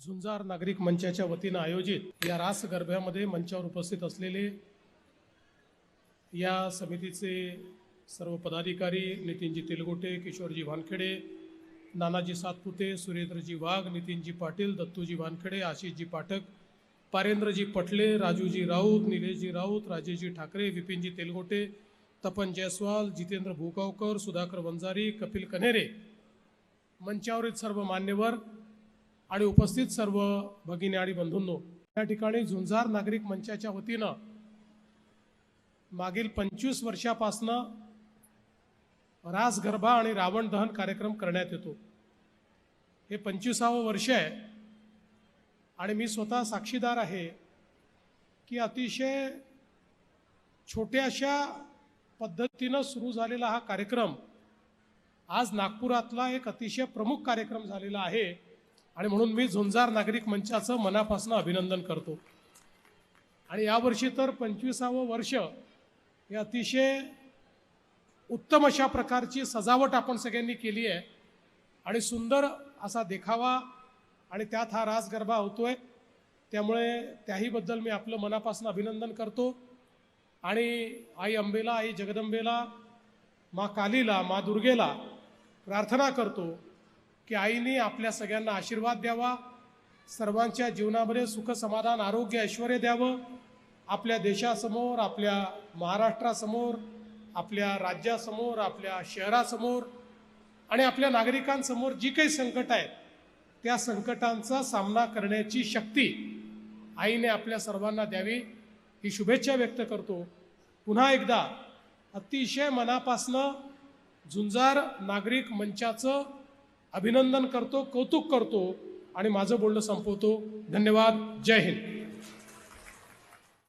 झुंजार नागरिक मंचाच्या वतीनं आयोजित या रास गरब्यामध्ये मंचावर उपस्थित असलेले या समितीचे सर्व पदाधिकारी नितीनजी तेलगोटे किशोरजी वानखेडे नानाजी सातपुते सुरेंद्रजी वाघ नितीनजी पाटील दत्तूजी वानखेडे आशिषजी पाठक पारेंद्रजी पटले राजूजी राऊत निलेशजी राऊत राजेशजी ठाकरे विपिनजी तेलगोटे तपन जयस्वाल जितेंद्र भूगावकर सुधाकर वंजारी कपिल कनेरे मंचावरील सर्व मान्यवर आणि उपस्थित सर्व भगिनी आणि बंधूंनो या ठिकाणी झुंजार नागरिक मंचाच्या वतीनं मागील पंचवीस वर्षापासनं रास गरबा आणि रावण दहन कार्यक्रम करण्यात येतो. हे पंचवीसावं वर्ष आहे आणि मी स्वतः साक्षीदार आहे की अतिशय छोट्याशा पद्धतीनं सुरू झालेला हा कार्यक्रम आज नागपुरातला एक अतिशय प्रमुख कार्यक्रम झालेला आहे. आणि म्हणून मी झुंजार नागरिक मंचाचं मनापासून अभिनंदन करतो. आणि यावर्षी तर पंचवीसावं वर्ष हे अतिशय उत्तम अशा प्रकारची सजावट आपण सगळ्यांनी केली आहे. आणि सुंदर असा देखावा आणि त्यात हा रास गरबा होतोय. त्यामुळे त्याहीबद्दल मी आपलं मनापासून अभिनंदन करतो. आणि आई अंबेला आई जगदंबेला मा कालीला मा दुर्गेला प्रार्थना करतो. की आईने आपल्या सगळ्यांना आशीर्वाद द्यावा सर्वांच्या जीवनामध्ये सुख समाधान आरोग्य ऐश्वर द्यावं आपल्या देशासमोर आपल्या महाराष्ट्रासमोर आपल्या राज्यासमोर आपल्या शहरासमोर आणि आपल्या नागरिकांसमोर जी काही संकट आहेत त्या संकटांचा सामना करण्याची शक्ती आईने आपल्या सर्वांना द्यावी. ही शुभेच्छा व्यक्त करतो. पुन्हा एकदा अतिशय मनापासनं झुंजार नागरिक मंचाचं अभिनंदन करतो कौतुक करतो आणि माझं बोलणं संपवतो. धन्यवाद. जय हिंद.